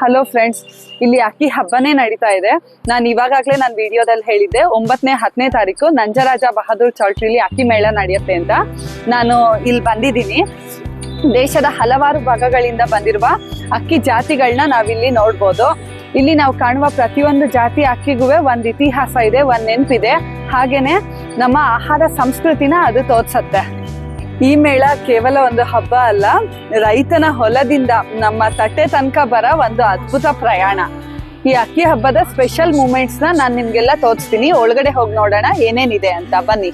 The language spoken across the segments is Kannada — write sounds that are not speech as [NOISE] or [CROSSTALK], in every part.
ಹಲೋ ಫ್ರೆಂಡ್ಸ್ ಇಲ್ಲಿ ಅಕ್ಕಿ ಹಬ್ಬನೇ ನಡೀತಾ ಇದೆ. ನಾನು ಇವಾಗಲೇ ನಾನು ವಿಡಿಯೋದಲ್ಲಿ ಹೇಳಿದ್ದೆ ಒಂಬತ್ತನೇ ಹತ್ತನೇ ತಾರೀಕು ನಂಜರಾಜ ಬಹದ್ದೂರ್ ಚೌಟ್ರಿಲಿ ಅಕ್ಕಿ ಮೇಳ ನಡೆಯುತ್ತೆ ಅಂತ. ನಾನು ಇಲ್ಲಿ ಬಂದಿದ್ದೀನಿ. ದೇಶದ ಹಲವಾರು ಭಾಗಗಳಿಂದ ಬಂದಿರುವ ಅಕ್ಕಿ ಜಾತಿಗಳನ್ನ ನಾವಿಲ್ಲಿ ನೋಡ್ಬೋದು. ಇಲ್ಲಿ ನಾವು ಕಾಣುವ ಪ್ರತಿಯೊಂದು ಜಾತಿ ಅಕ್ಕಿಗೂ ಒಂದು ಇತಿಹಾಸ ಇದೆ, ಒಂದು ನೆನಪಿದೆ. ಹಾಗೇನೆ ನಮ್ಮ ಆಹಾರ ಸಂಸ್ಕೃತಿನ ಅದು ತೋರ್ಸತ್ತೆ. ಈ ಮೇಳ ಕೇವಲ ಒಂದು ಹಬ್ಬ ಅಲ್ಲ, ರೈತನ ಹೊಲದಿಂದ ನಮ್ಮ ತಟ್ಟೆ ತನಕ ಬರ ಒಂದು ಅದ್ಭುತ ಪ್ರಯಾಣ. ಈ ಅಕ್ಕಿ ಹಬ್ಬದ ಸ್ಪೆಷಲ್ ಮೂಮೆಂಟ್ಸ್ ನಾನು ನಿಮ್ಗೆಲ್ಲ ತೋರಿಸ್ತೀನಿ. ಒಳಗಡೆ ಹೋಗಿ ನೋಡೋಣ, ಏನೇನಿದೆ ಅಂತ. ಬನ್ನಿ.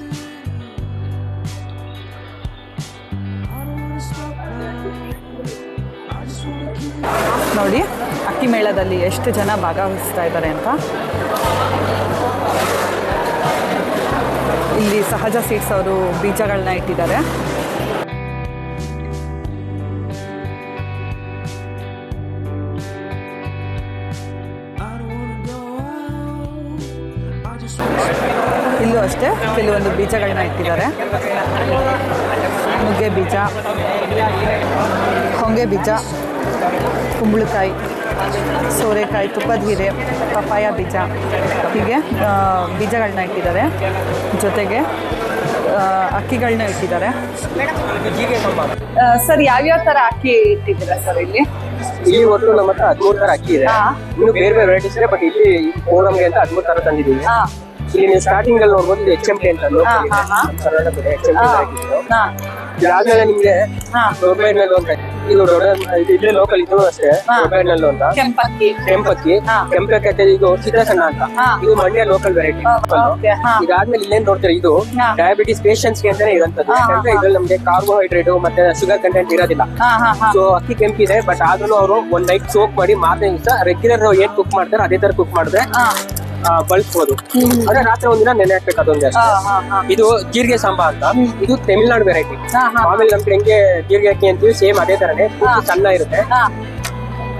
ನೋಡಿ, ಅಕ್ಕಿ ಮೇಳದಲ್ಲಿ ಎಷ್ಟು ಜನ ಭಾಗವಹಿಸ್ತಾ ಇದ್ದಾರೆ ಅಂತ. ಇಲ್ಲಿ ಸಹಜ ಸೀಡ್ಸ್ ಅವರು ಬೀಜಗಳನ್ನ ಇಟ್ಟಿದ್ದಾರೆ. ಇಲ್ಲೂ ಅಷ್ಟೇ ಕೆಲವೊಂದು ಬೀಜಗಳನ್ನ ಇಟ್ಟಿದ್ದಾರೆ. ನುಗ್ಗೆ ಬೀಜ, ಹೊಂಗೆ ಬೀಜ, ಕುಂಬಳಕಾಯಿ. ಸೋರೆಕಾಯಿ ತುಪ್ಪದ ಹೀರೆ ಪಪ್ಪಾಯ ಬೀಜ. ಹೀಗೆ ಬೀಜಗಳನ್ನ ಇಟ್ಟಿದ್ದಾರೆ. ಜೊತೆಗೆ ಅಕ್ಕಿಗಳನ್ನ ಇಟ್ಟಿದ್ದಾರೆ. ಸರ್ ಯಾವ್ಯಾವ ಥರ ಅಕ್ಕಿ ಇಟ್ಟಿದ್ದೀರಾ ಸರ್ ಇಲ್ಲಿ? ಇಲ್ಲಿ ಒಟ್ಟು ನಮ್ಮ ಹತ್ರ ಹದಿಮೂರು ತರ ಅಕ್ಕಿ ಇದೆ. ಇನ್ನು ಬೇರೆ ಬೇರೆ ವೆರೈಟೀಸ್ ಇದೆ ಬಟ್ ಇಲ್ಲಿ ಪ್ರೋಗ್ರಾಮ್ಗೆ ಅಂತ ಹದಿಮೂರು ತರ ತಂದಿದ್ದೀವಿ. ಇಲ್ಲಿ ನೀವು ಸ್ಟಾರ್ಟಿಂಗ್ ಅಲ್ಲಿ ನೋಡ್ಬೋದು ಎಚ್ ಎಂ ಟಿ ಅಂತ ಕರ್ನಾಟಕದ ಎಚ್ ಎಂ ಟಿ ಹಾಕಿದ್ದು ಹಾಂ ಇದಾದ್ಮೇಲೆ ನಿಮ್ಗೆ ಅಂತ ಇದು ಇಲ್ಲಿ ಲೋಕಲ್ ಇದು ಅಷ್ಟೇ ಹಾ. ದೊಡ್ಡಬೈರ್ನಲ್ಲು ಅಂತ. ಕೆಂಪಕ್ಕಿ. ಕೆಂಪಕ್ಕಿ. ಕೆಂಪಕ್ಕಿ ಇದು ಚಿತ್ರಸಣ್ಣ ಅಂತ. ಇದು ಮಂಡ್ಯ ಲೋಕಲ್ ವೆರೈಟಿ ಇದಾದ್ಮೇಲೆ ಇಲ್ಲೇನ್ ನೋಡ್ತಾರೆ ಇದು? ಡಯಾಬಿಟಿಸ್ ಪೇಷಂಟ್ಸ್ಗೆ ಅಂತಾನೆ ಹಾ, ಯಾಕಂದ್ರೆ. ಇದ್ರಲ್ಲಿ ನಮ್ಗೆ ಕಾರ್ಬೋಹೈಡ್ರೇಟ್ ಮತ್ತೆ ಶುಗರ್ ಕಂಟೆಂಟ್ ಇರೋದಿಲ್ಲ. ಸೊ ಅಕ್ಕಿ ಕೆಂಪಿದೆ ಬಟ್ ಆದ್ರೂ ಅವರು ಒಂದ್ ನೈಟ್ ಸೋಕ್ ಮಾಡಿ ಮಾತ್ರ ದಿವಸ ರೆಗ್ಯುಲರ್ ಏನ್ ಕುಕ್ ಮಾಡ್ತಾರೆ ಅದೇ ತರ ಕುಕ್ ಮಾಡಿದ್ರೆ ಬಳಸ್ಬೋದು. ಅಂದ್ರೆ ರಾತ್ರಿ ಒಂದಿನ ನೆನೆ ಹಾಕ್ಬೇಕು ಅದೊಂದೇ ಅಷ್ಟೇ. ಇದು ಜೀರಿಗೆ ಸಾಂಬಾರ್ ಅಂತ. ಇದು ತಮಿಳ್ನಾಡು ವೆರೈಟಿ ಹಾಂ ಹಾಂ. ಆಮೇಲೆ ನಮ್ ಕಡೆ ಹೆಂಗೆ ಜೀರಿಗೆ ಅಕ್ಕಿ ಅಂತೀವಿ ಸೇಮ್ ಅದೇ ತರನೇ. ಸಣ್ಣ ಇರುತ್ತೆ. ಮೇಡ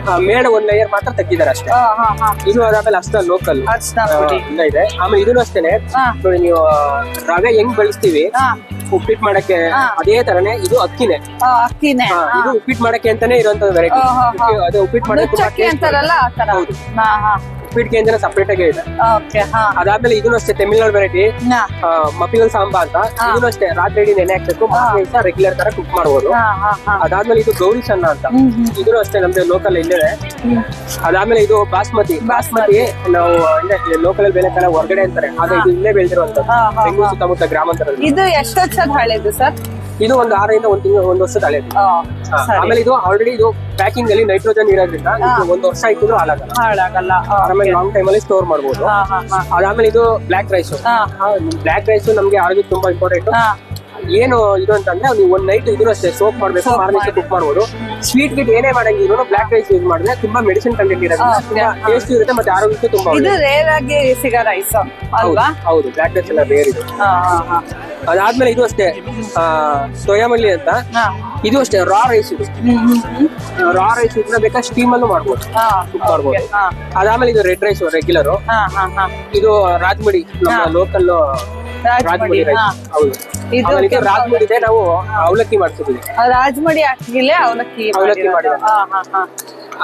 ಆ, ಮೇಲೆ ಒಂದ್ ಲೇಯರ್ ಮಾತ್ರ ತೆಗ್ದಿದ್ದಾರೆ ಅಷ್ಟೇ. ಹಾ, ಹಾ, ಹಾ. ಇದು ಅದಾದ್ಮೇಲೆ ಅಷ್ಟ ಲೋಕಲ್ ಅರ್ಶಿನ ಪುಡಿ ಇದೆ. ಆಮೇಲೆ ಇದನ್ನು ಅಷ್ಟೇನೆ. ಹಾ. ನೋಡಿ ನೀವು ರವೆ ಹೆಂಗ್ ಬಳಸ್ತೀವಿ ಉಪ್ಪಿಟ್ ಉಪ್ಪಿಟ್ಟು ಮಾಡಕ್ಕೆ ಹಾ. ಅದೇ ತರನೇ ಇದು ಅಕ್ಕಿನೇ. ಅಕ್ಕಿನೇ. ಹಾ, ಇದು ಉಪ್ಪಿಟ್ಟು ಮಾಡಕ್ಕೆ ಅಂತಾನೆ ಇರುವಂತ ವೆರೈಟಿ ಹಾ, ಹಾ, ಹಾ. ಅದೇ ಉಪ್ಪಿಟ್ಟು ಮಾಡಕ್ಕೆ ತುಂಬಾ ನುಚ್ಚಕ್ಕಿ taste ಅಂತಾರಲ್ಲ ಆ ಥರ ಹೌದು. ಹಾಂ ಹಾಂ. ಉಪ್ಪಿಟ್ಟಿಗೆ ಕೇಂದ್ರ ಸಪ್ರೇಟ್ ಆಗಿ ಇದೆ. ಓಕೆ ಹಾಂ. ಅದಾದ್ಮೇಲೆ ಇದನ್ನು ಅಷ್ಟೇ ತಮಿಳ್ನಾಡು ವೆರೈಟಿ ಹಾ. ಮಪಿಗಲ್ ಸಾಂಬಾ ಅಂತ. ಹಾ. ಇದನ್ನು ಅಷ್ಟೇ ರಾತ್ರಿ ಇಡೀ ನೆನೆ ಹಾಕ್ಬೇಕು ಮಾಸ ದಿವಸ ರೆಗ್ಯುಲರ್ ತರ ಕುಕ್ ಮಾಡ್ಬೋದು. ಹಾಂ ಹಾಂ ಹಾಂ. ಅದಾದ್ಮೇಲೆ ಇದು ಗೌರಿ ಸಣ್ಣ ಅಂತ. ಹ್ಮ್ ಹ್ಮ್. ಇದನ್ನು ಅಷ್ಟೇ ನಮ್ದು ಲೋಕಲ್ ಇಲ್ಲೇ. ಅದಾದ್ಮೇಲೆ ಇದು ಬಾಸ್ಮತಿ. ಬಾಸ್ಮತಿ. ನಾವು ಲೋಕಲ್ ಅಲ್ಲಿ ತರ ಹೊರಗಡೆ ಅಂತಾರೆ. ಆದ್ರೆ ಇದು ಇಲ್ಲೇ ಬೆಳೆದಿರುವಂತದ್ದು ಹಾ, ಹಾ, ಬೆಂಗಳೂರು ಸುತ್ತಮುತ್ತ ಗ್ರಾಮಾಂತರದಲ್ಲಿ. ಇದು ಎಷ್ಟು ವರ್ಷದ ಹಳೆದು ಸರ್? ಇದು ಒಂದು ಆರರಿಂದ ಒಂದು ತಿಂಗಳು ಒಂದು ವರ್ಷದ ಹಳೆ ಆಮೇಲೆ ಇದು ಆಲ್ರೆಡಿ ಇದು ಪ್ಯಾಕಿಂಗ್ ಅಲ್ಲಿ ನೈಟ್ರೋಜನ್ ಇರೋದ್ರಿಂದ ಇದು ಒಂದು ವರ್ಷ ಇಟ್ಟಿದ್ರು ಹಾಳಾಗಲ್ಲ. ಹಾಳಾಗಲ್ಲ. ಆಮೇಲೆ ಲಾಂಗ್ ಟೈಮ್ ಅಲ್ಲಿ ಸ್ಟೋರ್ ಮಾಡಬಹುದು ಅದಾದ್ಮೇಲೆ ಇದು ಬ್ಲಾಕ್ ರೈಸ್ ಬ್ಲಾಕ್ ರೈಸ್ ನಮ್ಗೆ ಆರೋಗ್ಯಕ್ಕೆ ತುಂಬಾ ಇಂಪಾರ್ಟೆಂಟ್ ಏನು ಇದು ಅಂತಂದ್ರೆ ನೀವು ಒಂದ್ ನೈಟ್ ಇದ್ರು ಅಷ್ಟೇ ಸೋಪ್ ಮಾಡ್ಬೇಕು ಮಾರ್ನಿಂಗ್. ಕುಕ್ ಮಾಡ್ಬೋದು. ಸ್ವೀಟ್ ಗಿಟ್ ಏನೇ ಮಾಡಂಗಿದ್ರು ಬ್ಲಾಕ್ ರೈಸ್ ಯೂಸ್ ಮಾಡಿದ್ರೆ ತುಂಬಾ ಮೆಡಿಸಿನ್ ಕಂಟೆಂಟ್ ಇರೋದ್ರಿಂದ ಟೇಸ್ಟ್ ಇರುತ್ತೆ ಮತ್ತೆ ಆರೋಗ್ಯಕ್ಕೆ ತುಂಬಾ ಇದು ರೇರ್ ಆಗಿ ಸಿಗೋ ರೈಸ್ ಅಲ್ವಾ? ಹೌದು ಬ್ಲಾಕ್ ರೈಸ್ ಎಲ್ಲ ಬೇರೆ ಇದು. ಅದಾದ್ಮೇಲೆ ಇದು ಅಷ್ಟೇ ಸೋಯಾಮಲ್ಲಿ ಅಂತ. ಇದು ಅಷ್ಟೇ ರಾ ರೈಸ್ ಇದು. ರಾ ರೈಸ್ ಇದ್ರೆ ಬೇಕಾ ಸ್ಟೀಮ್ ಅಲ್ಲೂ ಮಾಡ್ಬೋದು. ಕುಕ್ ಮಾಡ್ಬೋದು. ಅದಾದ್ಮೇಲೆ ಇದು ರೆಡ್ ರೈಸ್ ರೆಗ್ಯುಲರ್ ಇದು ರಾಜ್ಮಡಿ ನಮ್ಮ. ಲೋಕಲ್ ರಾಜ್ಮಡಿ ರಾಜ್ಮಡಿ ಹಾ. ಹೌದು. ಇದು ಆಮೇಲೆ ಇದು ಕೆಂಪು ರಾಜ್ಮಡಿ ಇದೆ ನಾವು ಅವಲಕ್ಕಿ ಮಾಡ್ತಿದ್ವಿ ರಾಜ್ಮಡಿ ಹಾಕಿಲೆ ಅವಲಕ್ಕಿ ಅವಲಕ್ಕಿ ಮಾಡಿರೋದು. ಮಾಡಿರೋದು. ಹಾ ಹಾ ಹಾ.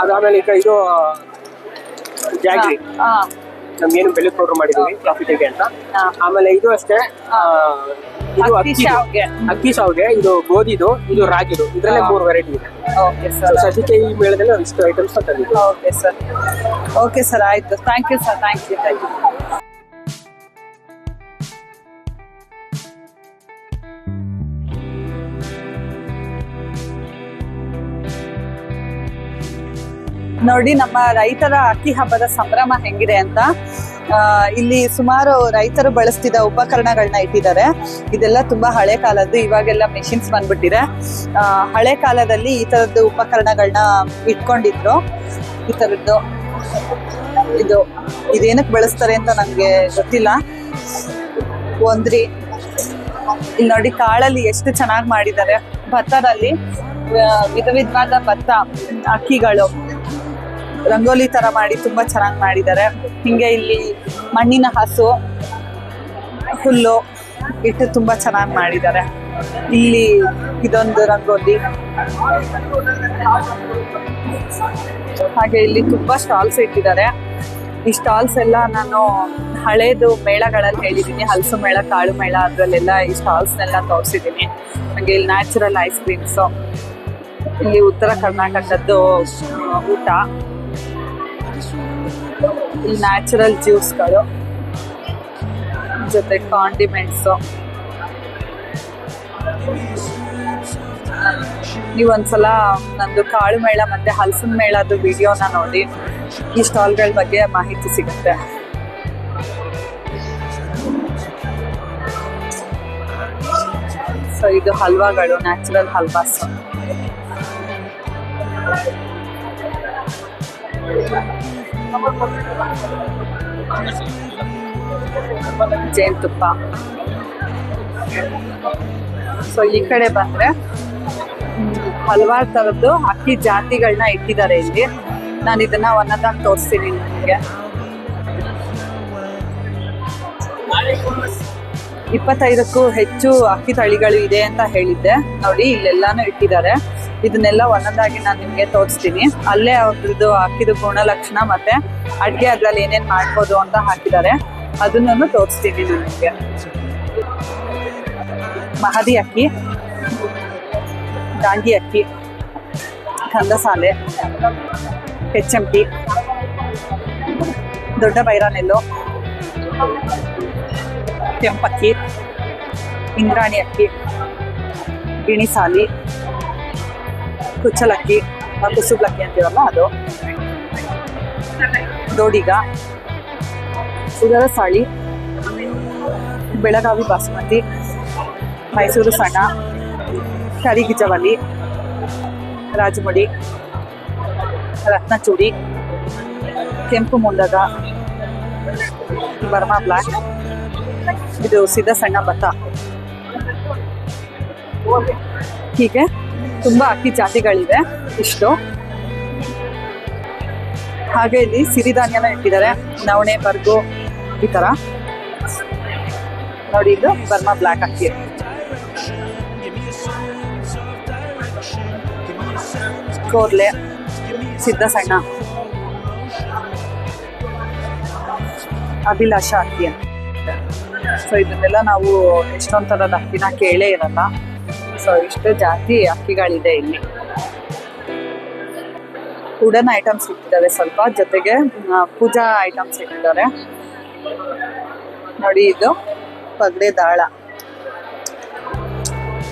ಅದಾದ್ಮೇಲೆ ಈಗ ಇದು ಜಾಗ್ರಿ. ಹಾ ನಮ್ಗೇನು ಬೆಲೆ ಪೌಡರ್ ಮಾಡಿದೀವಿ ಕಾಫಿ ಟೀಗೆ ಅಂತ. ಹಾ. ಆಮೇಲೆ ಇದು ಅಷ್ಟೇ ಆ, ಇದು ಅಕ್ಕಿ ಅಕ್ಕಿ ಶಾವ್ಗೆ ಅಕ್ಕಿ ಸಾವಿಗೆ ಇದು ಗೋಧಿದು ಇದು ರಾಗಿದು. ಇದ್ರಲ್ಲೇ ಮೂರು ವೆರೈಟಿ ಇದೆ. ಓಕೆ So, ಸರ್ ಸದ್ಯಕ್ಕೆ ಈ ಮೇಳದಲ್ಲಿ ಒಂದಿಷ್ಟು ಐಟಮ್ಸ್ ತಂದಿದ್ದೀವಿ ಓಕೆ ಸರ್ ಓಕೆ ಸರ್ ಆಯ್ತು. Thank you sir thank you thank you ನೋಡಿ, ನಮ್ಮ ರೈತರ ಅಕ್ಕಿ ಹಬ್ಬದ ಸಂಭ್ರಮ ಹೆಂಗಿದೆ ಅಂತ ಇಲ್ಲಿ ಸುಮಾರು ರೈತರು ಬಳಸ್ತಿದ್ದ ಉಪಕರಣಗಳನ್ನ ಇಟ್ಟಿದ್ದಾರೆ. ಇದೆಲ್ಲ ತುಂಬಾ ಹಳೆ ಕಾಲದ್ದು, ಇವಾಗೆಲ್ಲ ಮೆಷಿನ್ಸ್ ಬಂದ್ಬಿಟ್ಟಿದೆ. ಹಳೆ ಕಾಲದಲ್ಲಿ ಈ ತರದ್ದು ಉಪಕರಣಗಳನ್ನ ಇಟ್ಕೊಂಡಿದ್ರು. ಈ ತರದ್ದು, ಇದು, ಇದೇನಕ್ಕೆ ಬಳಸ್ತಾರೆ ಅಂತ ನಮಗೆ ಗೊತ್ತಿಲ್ಲ. ಒಂದ್ರಿ, ಇಲ್ಲಿ ನೋಡಿ, ಕಾಳಲ್ಲಿ ಎಷ್ಟು ಚೆನ್ನಾಗಿ ಮಾಡಿದ್ದಾರೆ. ಭತ್ತದಲ್ಲಿ ವಿಧ ವಿಧವಾದ ಭತ್ತ, ಅಕ್ಕಿಗಳು. ರಂಗೋಲಿ ತರ ಮಾಡಿ ತುಂಬಾ ಚೆನ್ನಾಗಿ ಮಾಡಿದ್ದಾರೆ. ಹಿಂಗೆ ಇಲ್ಲಿ ಮಣ್ಣಿನ ಹಸು, ಹುಲ್ಲು ಇಟ್ಟು ತುಂಬಾ ಚೆನ್ನಾಗಿ ಮಾಡಿದ್ದಾರೆ. ಇಲ್ಲಿ ಇದೊಂದು ರಂಗೋಲಿ. ಹಾಗೆ ಇಲ್ಲಿ ತುಂಬಾ ಸ್ಟಾಲ್ಸ್ ಇಟ್ಟಿದ್ದಾರೆ. ಈ ಸ್ಟಾಲ್ಸ್ ಎಲ್ಲ ನಾನು ಹಳೇದು ಮೇಳಗಳಲ್ಲಿ ಹೇಳಿದ್ದೀನಿ. ಹಲಸು ಮೇಳ, ಕಾಳು ಮೇಳ ಅದರಲ್ಲೆಲ್ಲ ಈ ಸ್ಟಾಲ್ಸ್ನೆಲ್ಲ ತೋರಿಸಿದ್ದೀನಿ. ಹಾಗೆ ಇಲ್ಲಿ ನ್ಯಾಚುರಲ್ ಐಸ್ ಕ್ರೀಮ್ಸು ಇಲ್ಲಿ ಉತ್ತರ ಕರ್ನಾಟಕದ್ದು ಊಟ. ನ್ಯಾಚುರಲ್ ಜ್ಯೂಸ್ಗಳು, ಜೊತೆ ಕಾಂಡಿಮೆಂಟ್ಸು ನೀವೊಂದ್ಸಲ ನಂದು ಕಾಳು ಮೇಳ ಮತ್ತೆ ಹಲಸಿನ ಮೇಳದ್ದು ವಿಡಿಯೋನ ನೋಡಿ. ಈ ಸ್ಟಾಲ್ಗಳ ಬಗ್ಗೆ ಮಾಹಿತಿ ಸಿಗುತ್ತೆ. ಸೊ ಇದು ಹಲ್ವಾಗಳು, ನ್ಯಾಚುರಲ್ ಹಲ್ವಾಸ್. ಜೇನುತುಪ್ಪ ಸೊ ಈ ಕಡೆ ಬಂದ್ರೆ ಹಲವಾರು ಥರದ್ದು ಅಕ್ಕಿ ಜಾತಿಗಳನ್ನ ಇಟ್ಟಿದ್ದಾರೆ ಇಲ್ಲಿ. ನಾನು ಇದನ್ನ ಒಂದೊಂದಾಗಿ ತೋರಿಸ್ತೀನಿ ನಿಮಗೆ. ಇಪ್ಪತ್ತೈದಕ್ಕೂ ಹೆಚ್ಚು ಅಕ್ಕಿ ತಳಿಗಳು ಇದೆ ಅಂತ ಹೇಳಿದ್ದೆ. ನೋಡಿ, ಇಲ್ಲೆಲ್ಲಾನು ಇಟ್ಟಿದ್ದಾರೆ. ಇದನ್ನೆಲ್ಲ ಒಂದೊಂದಾಗಿ ನಾನು ನಿಮಗೆ ತೋರಿಸ್ತೀನಿ. ಅಲ್ಲೇ ಅವ್ರದ್ದು ಅಕ್ಕಿದು ಗುಣಲಕ್ಷಣ ಮತ್ತೆ ಅಡುಗೆ ಅದ್ರಲ್ಲಿ ಏನೇನು ಮಾಡ್ಬೋದು ಅಂತ ಹಾಕಿದ್ದಾರೆ. ಅದನ್ನು ತೋರಿಸ್ತೀನಿ ನಾನು ನಿಮಗೆ. ಮಹದಿ ಅಕ್ಕಿ, ದಾಂಡಿ ಅಕ್ಕಿ, ಕಂದಸಾಲೆ ಹೆಚ್ಚಂಟಿ ದೊಡ್ಡ ಬೈರಾನೆಲ್ಲು, ಕೆಂಪಕ್ಕಿ, ಇಂದ್ರಾಣಿ ಅಕ್ಕಿ, ಗಿಣಿಸಾಲಿ ಕುಚ್ಚಲಕ್ಕಿ ಕುಸುಬ್ಲಕ್ಕಿ ಅಂತೀವಲ್ಲ ಅದು? ದೋಡಿಗ ಉದರ ಸಾಳಿ, ಬೆಳಗಾವಿ ಬಾಸುಮತಿ, ಮೈಸೂರು ಸಣ್ಣ ಕರಿಗಿಜವಲ್ಲಿ, ರಾಜಮುಡಿ, ರತ್ನಚೂಡಿ, ಕೆಂಪು ಮುಂದಗ ಬರ್ಮಾ ಬ್ಲಾಕ್, ಇದು ಸಿದ್ಧ ಸಣ್ಣ ಭತ್ತ. ಹೀಗೆ ತುಂಬಾ ಅಕ್ಕಿ ಜಾತಿಗಳಿವೆ ಇಷ್ಟು. ಹಾಗೆ ಇಲ್ಲಿ ಸಿರಿಧಾನ್ಯನ ಇಟ್ಟಿದ್ದಾರೆ. ನವಣೆ, ಬರ್ಗು, ಈ ತರ. ನೋಡಿ ಇದು ಬರ್ಮಾ ಬ್ಲಾಕ್ ಅಕ್ಕಿ. ಕೋರ್ಲೆ ಸಿದ್ಧ ಸಣ್ಣ ಅಭಿಲಾಷ ಅಕ್ಕಿ ಸೊ ಇದನ್ನೆಲ್ಲ ನಾವು ಎಷ್ಟೊಂದ್ ತರದ ಅಕ್ಕಿನ ಕೇಳೇ ಇರಲ್ಲ. ಸೊ, ಇಷ್ಟು ಜಾತಿ ಅಕ್ಕಿಗಳಿದೆ ಇಲ್ಲಿ. ವುಡನ್ ಐಟಮ್ಸ್ ಇಟ್ಟಿದ್ದಾರೆ. ಸ್ವಲ್ಪ ಜೊತೆಗೆ ಪೂಜಾ ಐಟಮ್ಸ್ ಇಟ್ಟಿದ್ದಾರೆ. ನೋಡಿ ಇದು ಪಗಡೆ ದಾಳ.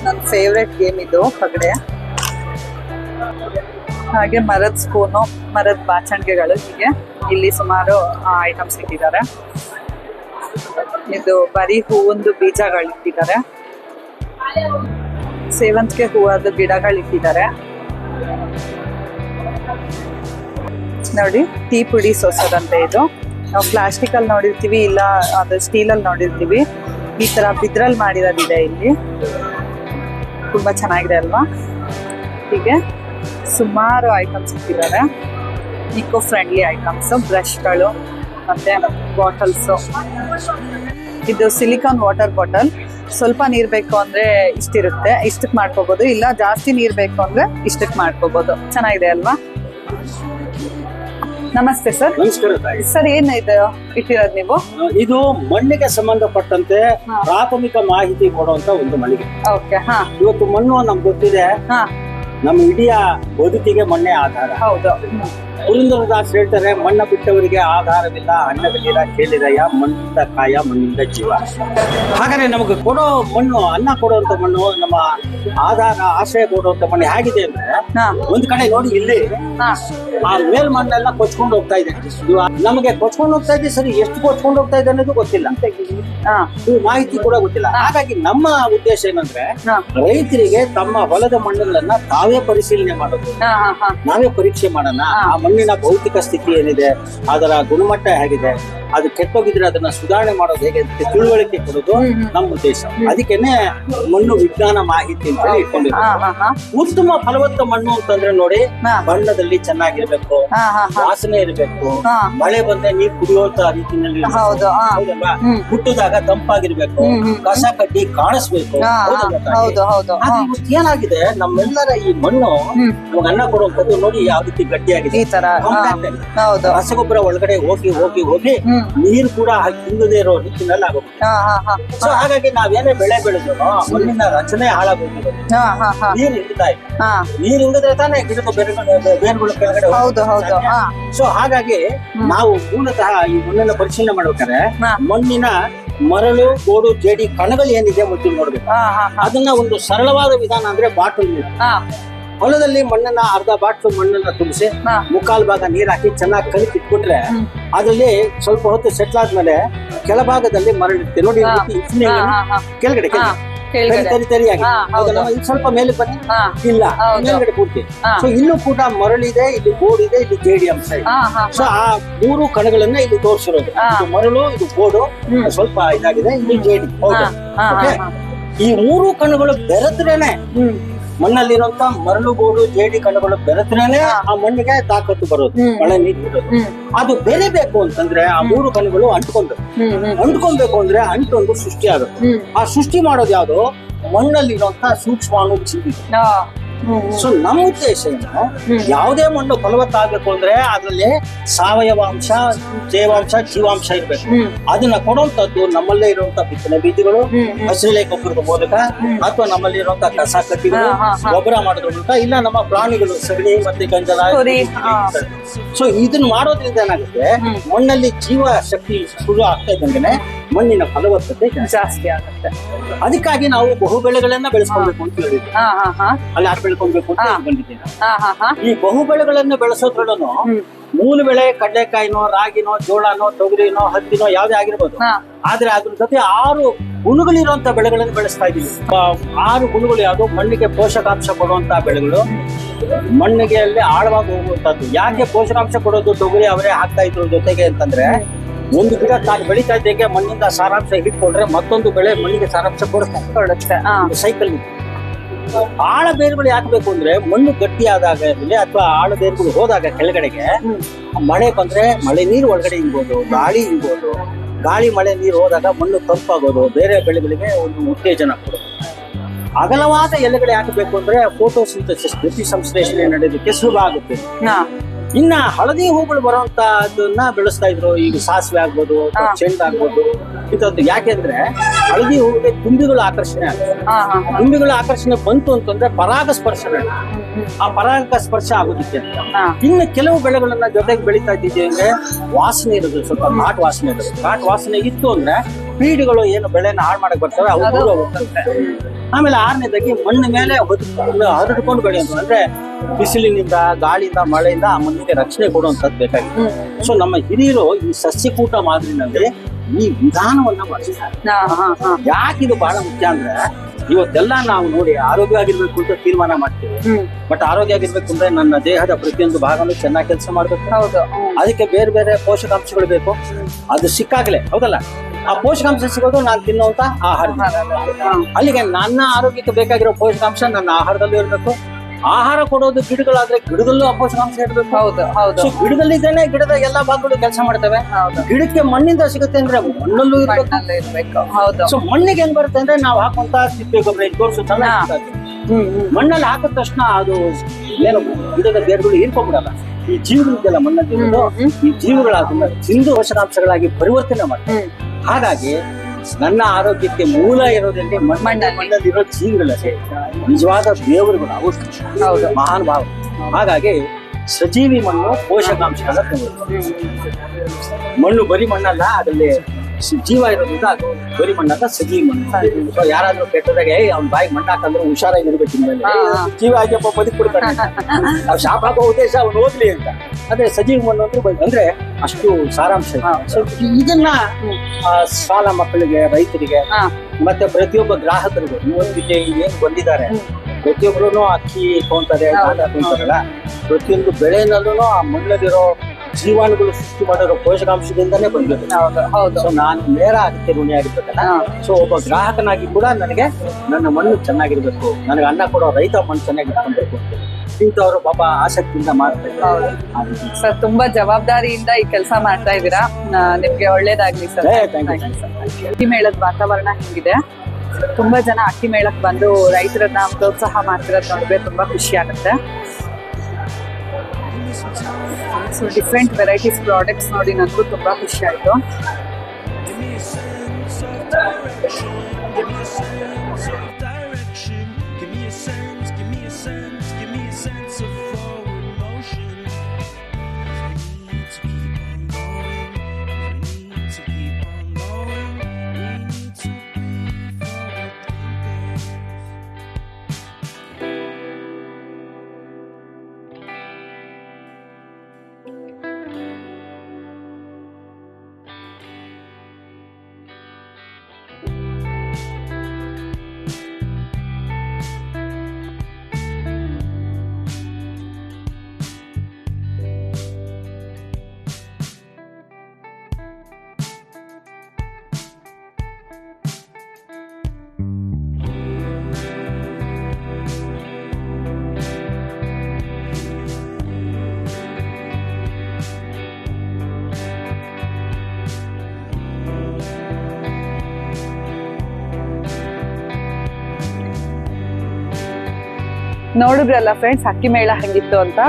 ನನ್ನ ಫೇವ್ರೆಟ್ ಗೇಮ್ ಇದು, ಪಗಡೆ. ಹಾಗೆ ಮರದ ಸ್ಪೂನು, ಮರದ ಬಾಚಣಿಗೆಗಳು ಹೀಗೆ ಇಲ್ಲಿ ಸುಮಾರು ಐಟಮ್ಸ್ ಇಟ್ಟಿದ್ದಾರೆ. ಇದು ಬರೀ ಹೂವೊಂದು ಬೀಜಗಳು ಇಟ್ಟಿದ್ದಾರೆ ಸೇವಂತಿಗೆ ಹೂವದ ಗಿಡಗಳು ಇಟ್ಟಿದ್ದಾರೆ ನೋಡಿ, ಟೀ ಪುಡಿ ಸೋಸೋದಂತೆ ಇದು. ನಾವು ಪ್ಲಾಸ್ಟಿಕ್ ಅಲ್ಲಿ ನೋಡಿರ್ತೀವಿ, ಇಲ್ಲ, ಅದು ಸ್ಟೀಲ್ ಅಲ್ಲಿ ನೋಡಿರ್ತೀವಿ. ಈ ತರ ಬಿದ್ರಲ್ಲಿ ಮಾಡಿರೋದಿದೆ ಇಲ್ಲಿ. ತುಂಬಾ ಚೆನ್ನಾಗಿದೆ ಅಲ್ವಾ? ಹೀಗೆ ಸುಮಾರು ಐಟಮ್ಸ್ ಇಟ್ಟಿದ್ದಾರೆ. ಇಕೋ ಫ್ರೆಂಡ್ಲಿ ಐಟಮ್ಸ್ ಬ್ರಷ್ಗಳು ಮತ್ತೆ ಬಾಟಲ್ಸ್ ಇದು ಸಿಲಿಕಾನ್ ವಾಟರ್ ಬಾಟಲ್ ಸ್ವಲ್ಪ ನೀರ್ ಬೇಕು ಅಂದ್ರೆ ಇಷ್ಟಿರುತ್ತೆ. ಇಷ್ಟಕ್ಕೆ ಮಾಡ್ಕೋಬಹುದು ಇಲ್ಲ ಜಾಸ್ತಿ ನೀರ್ ಬೇಕು ಅಂದ್ರೆ ಇಷ್ಟಕ್ಕೆ ಮಾಡ್ಕೋಬಹುದು ಚೆನ್ನಾಗಿದೆ ಅಲ್ವಾ? ನಮಸ್ತೆ ಸರ್. ನಮಸ್ಕಾರ ಸರ್ ಏನ್ ಇದು ಇಟ್ಟಿರೋದು ನೀವು? ಇದು ಮಣ್ಣಿಗೆ ಸಂಬಂಧಪಟ್ಟಂತೆ. ಪ್ರಾಥಮಿಕ ಮಾಹಿತಿ ಕೊಡುವಂತ ಒಂದು ಮಳಿಗೆ ಓಕೆ ಹಾ. ಇವತ್ತು ಮಣ್ಣು ನಮ್ಗೆ ಗೊತ್ತಿದೆ. ಹಾ. ನಮ್ಮ ಇಡೀ ಬದುಕಿಗೆ ಮಣ್ಣೆ ಆಧಾರ. ಹೌದು. ಪುರಂದರದಾಸ್ ಹೇಳ್ತಾರೆ ಮಣ್ಣ ಬಿಟ್ಟವರಿಗೆ ಆಧಾರವಿಲ್ಲ ಅನ್ನವಿಲ್ಲ ಕೇಳಿದಯ ಮಣ್ಣಿಂದ ಕಾಯ ಮಣ್ಣಿಂದ ಜೀವ. ಹಾಗಾದ್ರೆ ನಮಗೆ ಕೊಡೋ ಮಣ್ಣು ಅನ್ನ ಕೊಡುವಂತ ಮಣ್ಣು ನಮ್ಮ ಆಧಾರ ಆಶ್ರಯ ಕೊಡುವಂತ ಮಣ್ಣು ಹೇಗಿದೆ ಅಂದ್ರೆ ಒಂದ್ ಕಡೆ ನೋಡಿ ಇಲ್ಲಿ ಆ ಮೇಲ್ ಮಣ್ಣೆಲ್ಲ ಕೊಚ್ಕೊಂಡು ಹೋಗ್ತಾ ಇದೆ. ನಮಗೆ ಕೊಚ್ಕೊಂಡು ಹೋಗ್ತಾ ಇದೆ ಸರಿ ಎಷ್ಟು ಕೊಚ್ಕೊಂಡು ಹೋಗ್ತಾ ಇದೆ ಅನ್ನೋದು ಗೊತ್ತಿಲ್ಲ. ಈ ಮಾಹಿತಿ ಕೂಡ ಗೊತ್ತಿಲ್ಲ. ಹಾಗಾಗಿ ನಮ್ಮ ಉದ್ದೇಶ ಏನಂದ್ರೆ ರೈತರಿಗೆ ತಮ್ಮ ಹೊಲದ ಮಣ್ಣುಗಳನ್ನ ತಾವೇ ಪರಿಶೀಲನೆ ಮಾಡೋದು. ನಾವೇ ಪರೀಕ್ಷೆ ಮಾಡೋಣ. ಮಣ್ಣಿನ ಭೌತಿಕ ಸ್ಥಿತಿ ಏನಿದೆ ಅದರ ಗುಣಮಟ್ಟ ಹೇಗಿದೆ ಅದು ಕೆಟ್ಟೋಗಿದ್ರೆ ಅದನ್ನ ಸುಧಾರಣೆ ಮಾಡೋದು ಹೇಗೆ ಅಂತ ತಿಳುವಳಿಕೆ ಕೊಡೋದು. ನಮ್ಮ ಉದ್ದೇಶ. ಅದಕ್ಕೇನೆ ಮಣ್ಣು ವಿಜ್ಞಾನ ಮಾಹಿತಿ ಅಂತ ಹೇಳಿ ಉತ್ತಮ ಫಲವತ್ತ ಮಣ್ಣು ಅಂತಂದ್ರೆ ನೋಡಿ ಬಣ್ಣದಲ್ಲಿ ಚೆನ್ನಾಗಿರ್ಬೇಕು ವಾಸನೆ ಇರಬೇಕು ಮಳೆ ಬಂದ್ರೆ ನೀರ್ ಕುಡಿಯುವಂತ ರೀತಿಯಲ್ಲಿ ಹೌದಲ್ವಾ. ಹುಟ್ಟಿದಾಗ ತಂಪಾಗಿರ್ಬೇಕು. ಕಸ ಕಡ್ಡಿ ಕಾಣಿಸ್ಬೇಕು. ಏನಾಗಿದೆ? ನಮ್ಮೆಲ್ಲರ ಈ ಮಣ್ಣು ನಮ್ಗೆ ಅನ್ನ ಕೊಡುವಂತದ್ದು ನೋಡಿ ಯಾವ ರೀತಿ ಗಟ್ಟಿಯಾಗಿದೆ. ರಸಗೊಬ್ಬರ ಒಳಗಡೆ ಹೋಗಿ ಹೋಗಿ ಹೋಗಿ ನೀರು ಕೂಡ ಹಿಂಗದೇ ಇರೋ ನಿಟ್ಟಿನಲ್ಲಿ ಹಾ ಸೊ ಹಾಗಾಗಿ ನಾವೇನೇ ಬೆಳೆ ಬೆಳೆದ್ರು ಮಣ್ಣಿನ ರಚನೆ ಹಾಳಾಗೋಗಿದೆ ನೀರು ಹಿಂಗ್ತಾ ಇದೆ. ನೀರು ಹಿಂಗದ್ರೆ ತಾನೇ ಗಿಡದ ಬೇರುಗಳು ಬೇರುಗಳು ಕೆಳಗಡೆ ಹೌದು ಹೌದು. ಹಾ. ಸೊ ಹಾಗಾಗಿ ನಾವು ಮೂಲತಃ ಈ ಮಣ್ಣನ್ನ ಪರಿಶೀಲನೆ ಮಾಡ್ಬೇಕಾದ್ರೆ. ಮಣ್ಣಿನ ಮರಳು ಗೋಡು ಜೇಡಿ ಕಣಗಳು ಏನಿದೆ ಮತ್ತೆ ನೋಡ್ಬೇಕು ಹಾ ಹಾ ಹಾ. ಅದನ್ನ ಒಂದು ಸರಳವಾದ ವಿಧಾನ ಅಂದ್ರೆ ಬಾಟಲ್ ನೀರು. ಹಾ. ಹೊಲದಲ್ಲಿ ಮಣ್ಣನ್ನ ಅರ್ಧ ಬಾಟ್ಲು ಮಣ್ಣನ್ನ ತುಂಬಿಸಿ. ಮುಕ್ಕಾಲ್ ಭಾಗ ನೀರ್ ಹಾಕಿ ಚೆನ್ನಾಗಿ ಕಲಿತ್ ಇಟ್ಬಿಟ್ರೆ. ಅದ್ರಲ್ಲಿ ಸ್ವಲ್ಪ ಹೊತ್ತು ಸೆಟ್ಲ್ ಆದ್ಮೇಲೆ ಕೆಳಭಾಗದಲ್ಲಿ ಮರಳಿರುತ್ತೆ. ನೋಡಿ ಕೆಳಗಡೆ ತರಿ ತರಿಯಾಗಿ ಸ್ವಲ್ಪ ಮೇಲೆ ಬನ್ನಿ. ಇಲ್ಲ. ಮೇಲ್ಗಡೆ ಪೂರ್ತಿ. ಸೊ ಇಲ್ಲೂ ಕೂಡ ಮರಳಿದೆ ಇಲ್ಲಿ ಗೋಡಿದೆ ಇಲ್ಲಿ ಜೇಡಿ ಅಂಶ ಇದೆ ಸೊ ಆ ಮೂರು ಕಣಗಳನ್ನ ಇಲ್ಲಿ ತೋರಿಸಿರೋದು. ಇದು ಮರಳು ಇದು ಗೋಡು ಸ್ವಲ್ಪ ಇದಾಗಿದೆ ಇಲ್ಲಿ ಜೇಡಿ ಹೌದು ಈ ಮೂರು ಕಣಗಳು ಬೆರೆತ್ರೇನೆ ಹ್ಮ್. ಮಣ್ಣಲ್ಲಿರುವಂತ ಮರಳು ಗೋಡು ಜೇಡಿ ಕಣಗಳು ಬೆರೆತ್ರೇನೆ ಆ ಮಣ್ಣಿಗೆ ತಾಕತ್ತು ಬರೋದು ಒಳ್ಳೆ ಮಳೆ ನೀರು ಬಿಡೋದು ಅದು ಬೆರೆಬೇಕು ಅಂತಂದ್ರೆ ಆ ಮೂರು ಕಣಗಳು ಅಂಟ್ಕೊಬೇಕು ಹ್ಮ್ ಹ್ಮ್. ಅಂಟ್ಕೊಬೇಕು ಅಂದ್ರೆ ಅಂಟೊಂದು ಸೃಷ್ಟಿ ಆಗುತ್ತೆ. ಆ ಸೃಷ್ಟಿ ಮಾಡೋದು ಯಾವುದು? ಮಣ್ಣಲ್ಲಿರುವಂತ ಸೂಕ್ಷ್ಮಾಣು ಜೀವಿ ಸೊ ನಮ್ಮ ಉದ್ದೇಶ ಏನು. ಯಾವುದೇ ಮಣ್ಣು ಫಲವತ್ತಾಗಬೇಕು ಅಂದ್ರೆ ಅದರಲ್ಲಿ ಸಾವಯವ ಅಂಶ ತೇವಾಂಶ ಜೀವಾಂಶ ಇರ್ಬೇಕು. ಅದನ್ನ ಕೊಡುವಂತದ್ದು ನಮ್ಮಲ್ಲೇ ಇರುವಂತ ಬಿತ್ತನೆ ಬೀಜಗಳು ಹಸಿರೆಲೆ ಗೊಬ್ಬರದ ಮೂಲಕ ಅಥವಾ ನಮ್ಮಲ್ಲಿ ಇರುವಂತಹ ಕಸ ಕಟ್ಟಿಗಳು. ಗೊಬ್ಬರ ಮಾಡೋದ್ರ ಮೂಲಕ ಇಲ್ಲ ನಮ್ಮ ಪ್ರಾಣಿಗಳು ಸಗಣಿ ಮತ್ತೆ ಗಂಜಲ ಸೊ ಇದನ್ನ ಮಾಡೋದ್ರಿಂದ ಏನಾಗುತ್ತೆ? ಮಣ್ಣಲ್ಲಿ ಜೀವ ಶಕ್ತಿ ಶುರು ಆಗ್ತಾ ಇದ್ದಂಗೆ ಮಣ್ಣಿನ ಫಲವತ್ತತೆ ಜಾಸ್ತಿ. ಆಗುತ್ತೆ. ಅದಕ್ಕಾಗಿ ನಾವು ಬಹು ಬೆಳೆಗಳನ್ನ ಬೆಳೆಸ್ಕೊಳ್ಬೇಕು ಅಂತ ಹೇಳಿದ್ವಿ. ಹಾ ಹಾ ಹಾ. ಅಲ್ಲಿ ಬೆಳ್ಕೊಬೇಕು ಬೆಳ್ಕೊಳ್ಬೇಕು ಅಂತ ಬಂದಿದ್ದೀವಿ ಹಾ ಹಾ ಹಾ. ಈ ಬೆಳೆಸೋದ್ರಲ್ಲೂ ಮೂಲ ಬೆಳೆ ಕಡ್ಲೆಕಾಯಿನೋ ರಾಗಿನೋ ಜೋಳನೋ ತೊಗರಿನೋ ಹತ್ತಿನೋ ಯಾವ್ದೇ ಆಗಿರ್ಬೋದು. ಆದ್ರೆ ಅದ್ರ ಜೊತೆ ಆರು ಗುಣಗಳಿರುವಂತ ಬೆಳೆಗಳನ್ನು ಬೆಳೆಸ್ತಾ ಇದೀವಿ ಆರು ಗುಣಗಳು ಯಾವುದು? ಮಣ್ಣಿಗೆ ಪೋಷಕಾಂಶ ಕೊಡುವಂತ ಬೆಳೆಗಳು. ಮಣ್ಣಿಗೆ ಅಲ್ಲಿ ಆಳವಾಗಿ ಹೋಗುವಂತದ್ದು. ಯಾಕೆ ಪೋಷಕಾಂಶ ಕೊಡೋದು? ತೊಗರಿ ಅವರೇ ಹಾಕ್ತಾ ಇದ್ರು ಜೊತೆಗೆ ಅಂತಂದ್ರೆ ಒಂದು ಗಿಡ ತಾನು ಬೆಳೀತಾ ಮಣ್ಣಿನ ಮಣ್ಣಿಂದ ಸಾರಾಂಶ ಹಿಡ್ಕೊಂಡ್ರೆ ಮತ್ತೊಂದು ಬೆಳೆ ಮಣ್ಣಿಗೆ ಸಾರಾಂಶ ಕೊಡುತ್ತೆ. ಕೊಡುತ್ತೆ ಸೈಕಲ್ ಆಳ ಬೇರುಗಳು ಯಾಕೆ ಬೇಕು ಅಂದ್ರೆ ಮಣ್ಣು ಗಟ್ಟಿಯಾದಾಗ ಇರಲಿ ಅಥವಾ ಆಳ ಬೇರುಗಳು ಹೋದಾಗ ಕೆಳಗಡೆಗೆ. ಮಳೆ ಬಂದ್ರೆ ಮಳೆ ನೀರು ಒಳಗಡೆ ಇಂಬೋದು ಗಾಳಿ ಇಂಬೋದು. ಗಾಳಿ ಮಳೆ ನೀರು ಹೋದಾಗ ಮಣ್ಣು ತಂಪಾಗೋದು ಬೇರೆ ಬೆಳೆಗಳಿಗೆ ಒಂದು ಉತ್ತೇಜನ ಕೊಡೋದು ಅಗಲವಾದ ಎಲೆಗಳು ಯಾಕೆ ಬೇಕು ಅಂದ್ರೆ ಫೋಟೋಸಿಂಥಸಿಸ್ ಪ್ರತಿ ಸಂಶ್ಲೇಷಣೆ ನಡೆಯೋದಕ್ಕೆ ಸುಲಭ ಆಗುತ್ತೆ. ಇನ್ನ ಹಳದಿ ಹೂಗಳು ಬರುವಂತದನ್ನ ಬೆಳೆಸ್ತಾ ಇದ್ರು. ಈಗ ಸಾಸಿವೆ ಆಗ್ಬೋದು ಚೆಂಡ್ ಆಗ್ಬೋದು ಇಂಥದ್ದು. ಯಾಕೆಂದ್ರೆ ಹಳದಿ ಹೂವಿಗೆ ತುಂಬಿಗಳು ಆಕರ್ಷಣೆ ಆಗುತ್ತೆ. ತುಂಬಿಗಳ ಆಕರ್ಷಣೆ ಬಂತು ಅಂತಂದ್ರೆ ಪರಾಗ ಸ್ಪರ್ಶನೆ ಆ ಪರಾಗ ಸ್ಪರ್ಶ ಆಗೋದಿಕ್ಕೆ ಅಂತ. ಇನ್ನು ಕೆಲವು ಬೆಳೆಗಳನ್ನ ಜೊತೆಗೆ ಬೆಳೀತಾ ಇದ್ದೀವಿ ಅಂದ್ರೆ ವಾಸನೆ ಇರೋದು ಸ್ವಲ್ಪ ಘಾಟ್ ವಾಸನೆ ಇರೋದು. ಘಾಟ್ ವಾಸನೆ ಇತ್ತು ಅಂದ್ರೆ ಪೀಡಿಗಳು ಏನು ಬೆಳೆನ ಹಾಳು ಮಾಡಕ್ ಬರ್ತವೆ ಅವು ದೂರ ಹೋಗ್ತಂತೆ. ಆಮೇಲೆ ಆರನೇದಾಗಿ ಮಣ್ಣ ಮೇಲೆ ಹರಡ್ಕೊಂಡು ಬೆಳೆಯೋದು. ಅಂದ್ರೆ ಬಿಸಿಲಿನಿಂದ ಗಾಳಿಯಿಂದ ಮಳೆಯಿಂದ ಆ ಮಣ್ಣಿಗೆ ರಕ್ಷಣೆ ಕೊಡುವಂತದ್ದು ಬೇಕಾಗಿದೆ ಸೊ ನಮ್ಮ ಹಿರಿಯರು ಈ ಸಸ್ಯಕೂಟ ಮಾದರಿನಲ್ಲಿ ಈ ವಿಧಾನವನ್ನ ಹಾ. ಯಾಕೆ ಇದು ಬಹಳ ಮುಖ್ಯ ಅಂದ್ರೆ ಇವತ್ತೆಲ್ಲ ನಾವು ನೋಡಿ ಆರೋಗ್ಯ ಆಗಿರ್ಬೇಕು ಅಂತ ತೀರ್ಮಾನ ಮಾಡ್ತೀವಿ. ಬಟ್ ಆರೋಗ್ಯ ಆಗಿರ್ಬೇಕು ಅಂದ್ರೆ ನನ್ನ ದೇಹದ ಪ್ರತಿಯೊಂದು ಭಾಗನೂ ಚೆನ್ನಾಗಿ ಕೆಲಸ ಮಾಡ್ಬೇಕು. ಅದಕ್ಕೆ ಬೇರೆ ಬೇರೆ ಪೋಷಕಾಂಶಗಳು ಬೇಕು. ಅದು ಸಿಕ್ಕಾಗಲೇ ಹೌದಲ್ಲ? ಆ ಪೋಷಕಾಂಶ ಸಿಗೋದು ನಾನು ತಿನ್ನುವಂತ ಆಹಾರ. ಅಲ್ಲಿಗೆ ನನ್ನ ಆರೋಗ್ಯಕ್ಕೆ ಬೇಕಾಗಿರೋ ಪೋಷಕಾಂಶ ನನ್ನ ಆಹಾರದಲ್ಲೂ ಇರಬೇಕು. ಆಹಾರ ಕೊಡೋದು ಗಿಡಗಳಾದ್ರೆ ಗಿಡದಲ್ಲೂ ಅಪೋಷಕಾಂಶ ಪೋಷಕಾಂಶ ಇರಬೇಕು. ಹೌದು ಹೌದು. ಗಿಡದಲ್ಲಿದ್ದೇನೆ ಗಿಡದ ಎಲ್ಲಾ ಭಾಗಗಳು ಕೆಲಸ ಮಾಡ್ತವೆ. ಗಿಡಕ್ಕೆ ಮಣ್ಣಿಂದ ಸಿಗುತ್ತೆ ಅಂದ್ರೆ ಮಣ್ಣಲ್ಲೂ ಇರಬೇಕು. ಹೌದು. ಸೊ ಮಣ್ಣಿಗೆ ಏನ್ ಬರುತ್ತೆ ಅಂದ್ರೆ ನಾವು ಹಾಕುವಂತ ಸಿಪ್ಪೆ ಗೊಬ್ಬರ ಇದು ಮಣ್ಣಲ್ಲಿ ಹಾಕಿದ ತಕ್ಷಣ ಅದು ಏನು ಗಿಡದ ಬೇರುಗಳು ಹೀರ್ಕೊಂಡ್ಬಿಡಲ್ಲ ಈ ಜೀವಗಳಿದೆಯಲ್ಲ ಮಣ್ಣಲ್ಲಿ ಇರೋದು, ಈ ಜೀವಗಳು ತಿಂದು ಪೋಷಕಾಂಶಗಳಾಗಿ ಪರಿವರ್ತನೆ ಮಾಡ್ತಾರೆ ಹಾಗಾಗಿ ನನ್ನ ಆರೋಗ್ಯಕ್ಕೆ ಮೂಲ ಇರೋದ್ರಲ್ಲಿ ಮಣ್ಣಲ್ಲಿ. ಮಣ್ಣಲ್ಲಿರೋ ಜೀವಿಗಳೇ ನಿಜವಾದ ದೇವರುಗಳು ಅವರು ಮಹಾನ್ ಭಾವ. ಹಾಗಾಗಿ ಸಜೀವಿ ಮಣ್ಣು ಪೋಷಕಾಂಶಗಳ. ಮಣ್ಣು ಬರೀ ಮಣ್ಣಲ್ಲ ಅದರಲ್ಲಿ ಜೀವ ಇರೋದ್ರಿಂದ ಅದು ಬರಿ ಅಂತ ಸಜೀವಿ ಮಣ್ಣು. ಸೊ ಯಾರಾದ್ರೂ ಕೆಟ್ಟದಾಗ ಅವ್ನ ಬಾಯಿ ಮಣ್ಣು ಹಾಕಂದ್ರೆ ಹುಷಾರಾಗಿ ಇರ್ಬೇಕು. ಜೀವ ಆಗ್ಯಪ್ಪ ಬದುಕ್ಬಿಡ್ತಾನೆ. [LAUGHS] ನಾವು ಶಾಪ ಹಾಕೋ ಉದ್ದೇಶ ಅವ್ನು ಓದ್ಲಿ ಅಂತ. ಅಂದ್ರೆ ಸಜೀವ ಮಣ್ಣು ಅಂದ್ರೆ ಅಂದ್ರೆ ಅಷ್ಟು ಸಾರಾಂಶ ಸೊ ಇದನ್ನ ಆ, ಶಾಲ ಮಕ್ಕಳಿಗೆ ರೈತರಿಗೆ ಮತ್ತೆ ಪ್ರತಿಯೊಬ್ಬ ಗ್ರಾಹಕರಿಗೂ ಇವತ್ತಿಗೆ ಏನ್ ಬಂದಿದ್ದಾರೆ ಪ್ರತಿಯೊಬ್ಬರು ಅಕ್ಕಿ ಕೊಂತಾರೆ ಧಾನ್ಯ ಕೊಂತಾರಲ್ಲ ಪ್ರತಿಯೊಂದು ಬೆಳೆನಲ್ಲೂ ಆ ಮಣ್ಣಲ್ಲಿರೋ ಜೀವಾಣುಗಳು ಸೃಷ್ಟಿ ಮಾಡಿರೋ ಪೋಷಕಾಂಶದಿಂದಾನೇ ಹೌದು ಹೌದು. ಸೊ ನಾನು ನೇರ ಅದಕ್ಕೆ ಋಣಿ ಆಗಿರ್ಬೇಕಲ್ಲ. ಸೊ ಒಬ್ಬ ಗ್ರಾಹಕನಾಗಿ ಕೂಡ ನನಗೆ ನನ್ನ ಮಣ್ಣು ಚೆನ್ನಾಗಿರ್ಬೇಕು. ನನಗೆ ಅನ್ನ ಕೊಡೋ ರೈತ ಮಣ್ಣು ಚೆನ್ನಾಗಿ ಇಟ್ಕೊಬೇಕು. ಅಂತ ಇಂಥವ್ರು ಪಾಪ ಆಸಕ್ತಿಯಿಂದ ಮಾಡ್ತಾ. ಇದ್ದಾರೆ. ಸರ್ ತುಂಬಾ ಜವಾಬ್ದಾರಿಯಿಂದ ಈ ಕೆಲಸ ಮಾಡ್ತಾ ಇದ್ದೀರಾ? ನಿಮ್ಗೆ ಒಳ್ಳೇದಾಗ್ಲಿ ಸರ್. ಅಕ್ಕಿ ಮೇಳದ ವಾತಾವರಣ ಹೆಂಗಿದೆ? ತುಂಬಾ ಜನ ಅಕ್ಕಿ ಮೇಳಕ್ ಬಂದು ರೈತರನ್ನ ಪ್ರೋತ್ಸಾಹ ಮಾಡ್ತಿರೋದ್ ನೋಡಿದ್ರೆ ತುಂಬಾ ಖುಷಿ ಆಗುತ್ತೆ. ಸೊ ಡಿಫ್ರೆಂಟ್ ವೆರೈಟೀಸ್ ಪ್ರಾಡಕ್ಟ್ಸ್ ನೋಡಿ ನನಗೂ ತುಂಬ ಖುಷಿ ಆಯಿತು. ನೋಡಿದ್ರಲ್ಲ ಫ್ರೆಂಡ್ಸ್ ಅಕ್ಕಿ ಮೇಳ ಹೆಂಗಿತ್ತು ಅಂತ?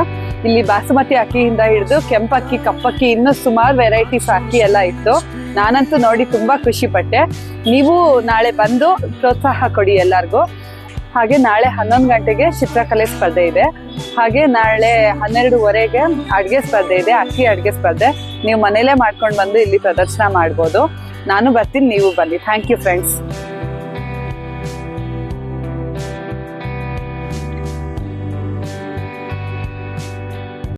ಇಲ್ಲಿ ಬಾಸುಮತಿ ಅಕ್ಕಿಯಿಂದ ಹಿಡಿದು ಕೆಂಪಕ್ಕಿ, ಕಪ್ಪಕ್ಕಿ, ಇನ್ನೂ ಸುಮಾರು ವೆರೈಟೀಸ್ ಅಕ್ಕಿ ಎಲ್ಲ ಇತ್ತು. ನಾನಂತೂ ನೋಡಿ ತುಂಬಾ ಖುಷಿ ಪಟ್ಟೆ. ನೀವು ನಾಳೆ ಬಂದು ಪ್ರೋತ್ಸಾಹ ಕೊಡಿ ಎಲ್ಲರಿಗೂ. ಹಾಗೆ ನಾಳೆ ಹನ್ನೊಂದು ಗಂಟೆಗೆ ಚಿತ್ರಕಲೆ ಸ್ಪರ್ಧೆ ಇದೆ. ಹಾಗೆ ನಾಳೆ ಹನ್ನೆರಡುವರೆಗೆ ಅಡುಗೆ ಸ್ಪರ್ಧೆ ಇದೆ, ಅಕ್ಕಿ ಅಡುಗೆ ಸ್ಪರ್ಧೆ. ನೀವು ಮನೇಲೇ ಮಾಡ್ಕೊಂಡು ಬಂದು ಇಲ್ಲಿ ಪ್ರದರ್ಶನ ಮಾಡ್ಬೋದು. ನಾನು ಬರ್ತೀನಿ, ನೀವು ಬನ್ನಿ. Thank you friends